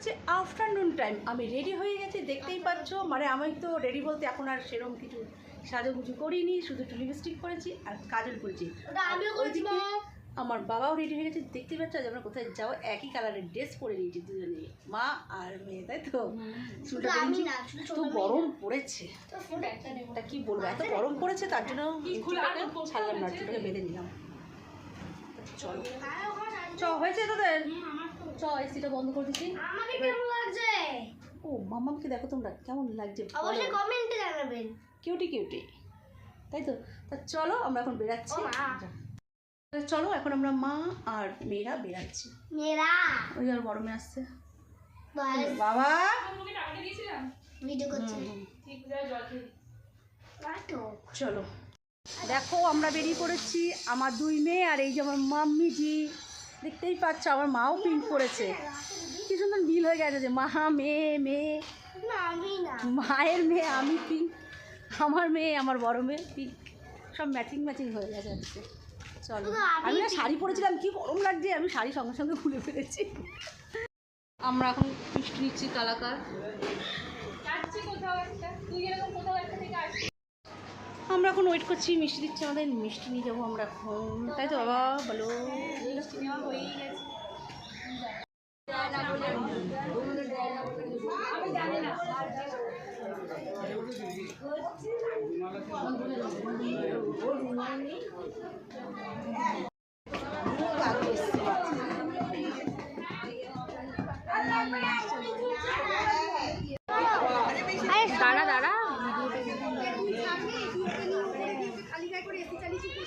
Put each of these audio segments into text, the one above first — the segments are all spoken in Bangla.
হচ্ছে আফটারনুন টাইম। আমি রেডি হয়ে গেছি দেখতেই পাচ্ছ। মানে আমি তো রেডি বলতে এখন আর সেরকম কিছু সাজুগুজু করিনি শুধু একটু লিপস্টিক করেছি আর কাজল করেছি। আমার বাবাও রেডি হয়ে গেছে। দেখতেই পাচ্ছ আজ আমরা কোথায় যাব? একই কালারের ড্রেস পরে নিয়েছি দুজনে মা আর মেয়ে তাই তো? শুধু চুলটা তো গরম পড়েছে। তো কি বলব? এত গরম পড়েছে তার জন্য ছাড়লাম না চুলটাকে বেঁধে নিলাম। চলো হ্যাঁ, আছে। চ হয়েছে তোদের। চ এসিটা বন্ধ করে দিচ্ছি। আমাকে কেমন লাগছে? ও মামামকে দেখো তোমরা কেমন লাগছে। অবশ্যই কমেন্টে জানাবেন। কিউটি কিউটি তাই তো? তা চলো আমরা এখন বেরাচ্ছি। চলো এখন আমরা মা আর মেয়েরা বেরাচ্ছি। মেরা ওই আর বড় মেয়ে আসছে বাবা। ভিডিও করছে। চলো। দেখো আমরা বেরিয়ে পড়েছি আমার দুই মেয়ে আর এই যে আমার মাম্মিজি। দেখতেই পাচ্ছ আমার মাও পিঙ্ক করেছে। কি সুন্দর মিল হয়ে গেছে যে মা মেয়ে মেয়ে। মায়ের মেয়ে আমি পিঙ্ক আমার মেয়ে আমার বড় মেয়ে পিঙ্ক সব ম্যাচিং ম্যাচিং হয়ে গেছে আজকে। চলো। আমি আমি না শাড়ি পরেছিলাম কি গরম লাগছে আমি শাড়ি সঙ্গে সঙ্গে খুলে ফেলেছি। আমরা এখন মিষ্টি নিচ্ছি কালাকার আমরা এখন ওয়েট করছি, মিষ্টি দিচ্ছে আমাদের, মিষ্টি নিয়ে যাব আমরা এখন। তাই তো, বাবা, বলো।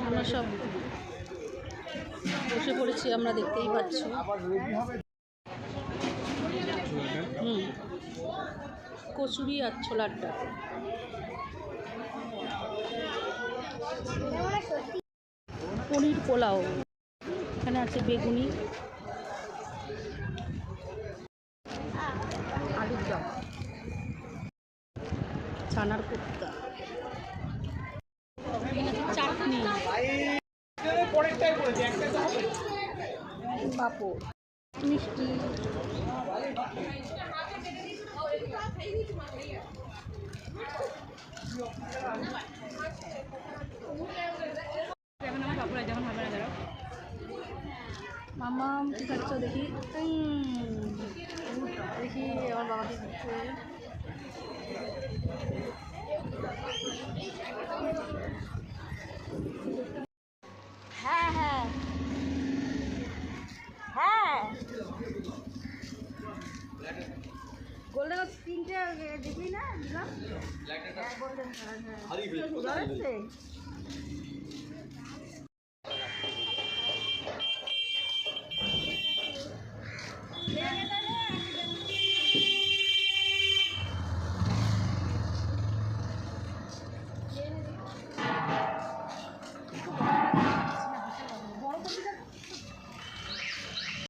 আমরা সব বসে পড়েছি, আমরা দেখতেই পাচ্ছ। হুম। কচুরি আর ছোলার ডাল। পনির পোলাও। এখানে আছে বেগুনি। আলুর দম ছানার কোপ্তা চাটনি। পাঁপড় মিষ্টি। মামা কি খাচ্ছ দেখি? দেখি আমার বাবা কি খাচ্ছে। হ্যাঁ হ্যাঁ। হ্যাঁ। গোল্ডেন তিনটে দেখি না দিলাম। হ্যাঁ গোল্ডেন হ্যাঁ। হ্যাঁ?